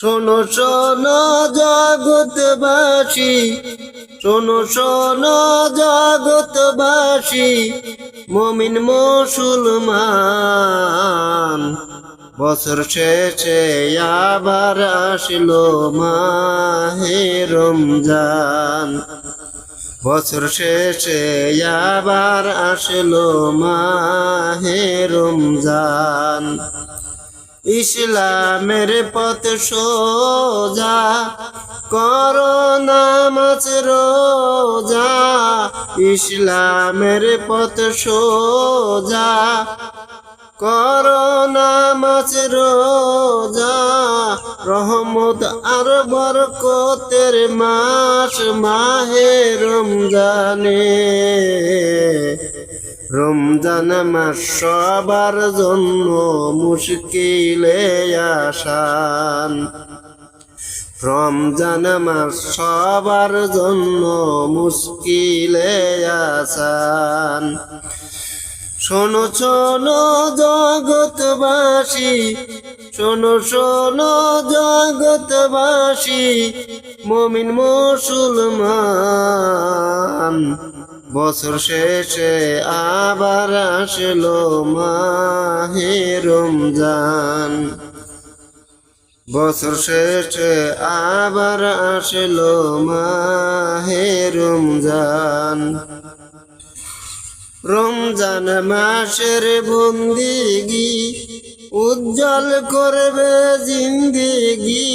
শোনো শোনো জগৎবাসী, শোনো শোনো জগৎবাসী, মমিন মুসলমান। বছর শেষে আবার আসলো মাহে রমজান। বছর শেষে আবার আসলো মাহে রমজান। ইসলামের পথ সোজা করো নামাজ রোজা। ইসলামের পথ সোজা করো নামাজ রোজা। রহমত আর বরকতের মাস মাহে রমজানে। রমজান মাস সবার জন্য মুশকিলে আসান। রমজান মাস সবার জন্য মুশকিলে আসান। শোনো শোনো জগৎবাসী, শোনো শোনো জগৎবাসী, মমিন মুসলমান। বছর শেষে আবার আসলো মাহে রমজান। বছর শেষে আবার আসলো মাহে রমজান। রমজান মাসের বন্দিগি উজ্জ্বল করবে জিন্দিগি।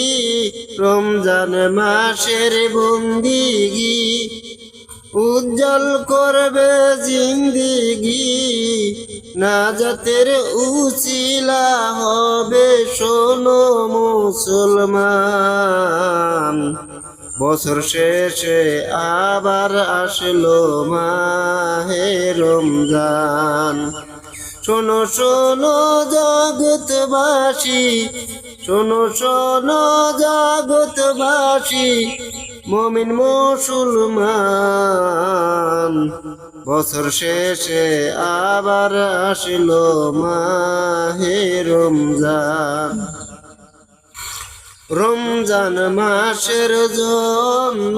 রমজান মাসের বন্দিগি উজ্জ্বল করবে জিন্দিগি, নাজাতের উচিলা হবে শোনো মুসলমান। বছর শেষে আবার আসলো মাহে রমজান। শোনো শোনো জগৎবাসী, শোনো শোনো জগৎবাসী মমিন মুসলমান। বছর শেষে আবার আসলো মাহে রমজান। রমজান মাসের জন্য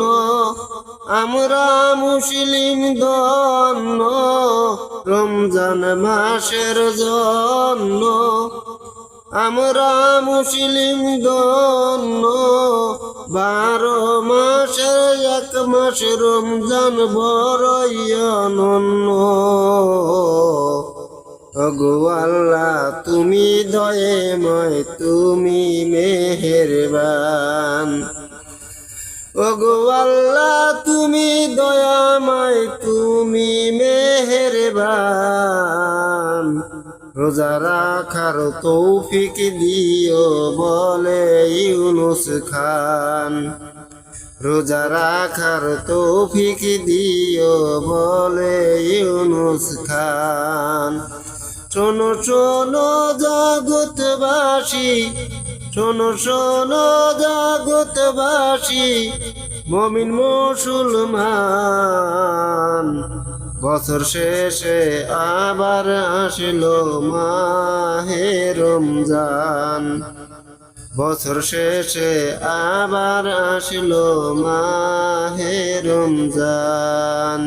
আমরা মুসলিম দন্য রমজান মাসের জন্য আমরা মুসলিম দন্য বারো মাসের এক মাস রমজান বড়ই অনন্য ওগো আল্লাহ, তুমি দয়েময়, তুমি মেহেরবান। ওগো আল্লাহ, তুমি দয়াময়, তুমি মেহেরবান। রোজা রাখার তৌফিক দিও বলে ইউনুস খান। রোজা রাখার তৌফিক দিও বলে ইউনুস খান। শোনো শোনো জগৎবাসী, শোনো শোনো জগৎবাসী, মমিন মুসলমান। বছর শেষে আবার আসিল মাহে রমজান। বছর শেষে আবার আসিল মাহে রমজান।